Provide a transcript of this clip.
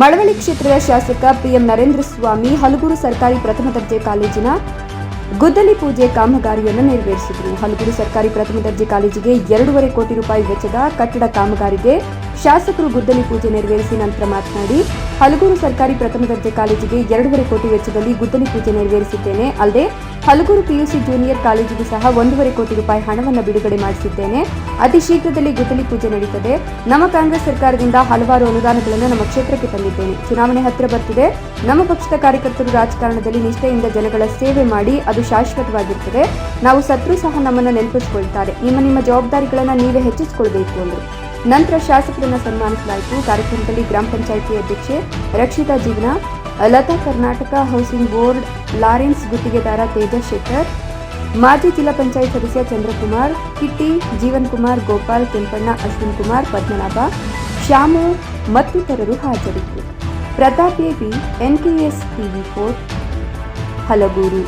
ಮಳವಳ್ಳಿ ಕ್ಷೇತ್ರದ ಶಾಸಕ ಪಿಎಂ ನರೇಂದ್ರ ಸ್ವಾಮಿ ಹಲಗೂರು ಸರ್ಕಾರಿ ಪ್ರಥಮ ದರ್ಜೆ ಕಾಲೇಜಿನ ಗುದ್ದಲಿ ಪೂಜೆ ಕಾಮಗಾರಿಯನ್ನು ನೆರವೇರಿಸಿದರು. ಹಲಗೂರು ಸರ್ಕಾರಿ ಪ್ರಥಮ ದರ್ಜೆ ಕಾಲೇಜಿಗೆ ಎರಡೂವರೆ ಕೋಟಿ ರೂಪಾಯಿ ವೆಚ್ಚದ ಕಟ್ಟಡ ಕಾಮಗಾರಿಗೆ ಶಾಸಕರು ಗುದ್ದಲಿ ಪೂಜೆ ನೆರವೇರಿಸಿ ನಂತರ ಮಾತನಾಡಿ, ಹಲಗೂರು ಸರ್ಕಾರಿ ಪ್ರಥಮ ದರ್ಜೆ ಕಾಲೇಜಿಗೆ ಎರಡೂವರೆ ಕೋಟಿ ವೆಚ್ಚದಲ್ಲಿ ಗುದ್ದಲಿ ಪೂಜೆ ನೆರವೇರಿಸಿದ್ದೇನೆ. ಅಲ್ಲದೆ ಹಲಗೂರು ಪಿಯುಸಿ ಜೂನಿಯರ್ ಕಾಲೇಜಿಗೂ ಸಹ ಒಂದೂವರೆ ಕೋಟಿ ರೂಪಾಯಿ ಹಣವನ್ನು ಬಿಡುಗಡೆ ಮಾಡಿಸಿದ್ದೇನೆ. ಅತಿ ಶೀಘ್ರದಲ್ಲಿ ಗುದ್ದಲಿ ಪೂಜೆ ನಡೀತದೆ. ನಮ್ಮ ಕಾಂಗ್ರೆಸ್ ಸರ್ಕಾರದಿಂದ ಹಲವಾರು ಅನುದಾನಗಳನ್ನು ನಮ್ಮ ಕ್ಷೇತ್ರಕ್ಕೆ ತಂದಿದ್ದೇನೆ. ಚುನಾವಣೆ ಹತ್ತಿರ ಬರ್ತಿದೆ. ನಮ್ಮ ಪಕ್ಷದ ಕಾರ್ಯಕರ್ತರು ರಾಜಕಾರಣದಲ್ಲಿ ನಿಷ್ಠೆಯಿಂದ ಜನಗಳ ಸೇವೆ ಮಾಡಿ ಅದು ಶಾಶ್ವತವಾಗಿರ್ತದೆ. ನಾವು ಸತ್ರು ಸಹ ನಮ್ಮನ್ನು ನೆನಪಿಸಿಕೊಳ್ತಾರೆ. ನಿಮ್ಮ ನಿಮ್ಮ ಜವಾಬ್ದಾರಿಗಳನ್ನು ನೀವೇ ಹೆಚ್ಚಿಸಿಕೊಳ್ಬೇಕು ಅಂದರು. ನಂತರ ಶಾಸಕರನ್ನು ಸನ್ಮಾನಿಸಲಾಯಿತು. ಕಾರ್ಯಕ್ರಮದಲ್ಲಿ ಗ್ರಾಮ ಪಂಚಾಯಿತಿ ಅಧ್ಯಕ್ಷೆ Rakshita Jeevan Lata Karnataka housing board, Lawrence ಗುತ್ತಿಗೆದಾರ ತೇಜ ಶೆಟ್ಟರ್ ಮಾಜಿ ಜಿಲ್ಲಾ ಪಂಚಾಯತ್ ಸದಸ್ಯ ಚಂದ್ರಕುಮಾರ್, ಕಿಟ್ಟಿ ಜೀವನ್ ಕುಮಾರ್ ಗೋಪಾಲ್, ಕೆಂಪಣ್ಣ ಅಶ್ವಿನ್ ಕುಮಾರ್, ಪದ್ಮನಾಭ, ಶ್ಯಾಮು ಮತ್ತಿತರರು ಹಾಜರಿದ್ದರು. Pratap AB NKS TV four, Halaguru.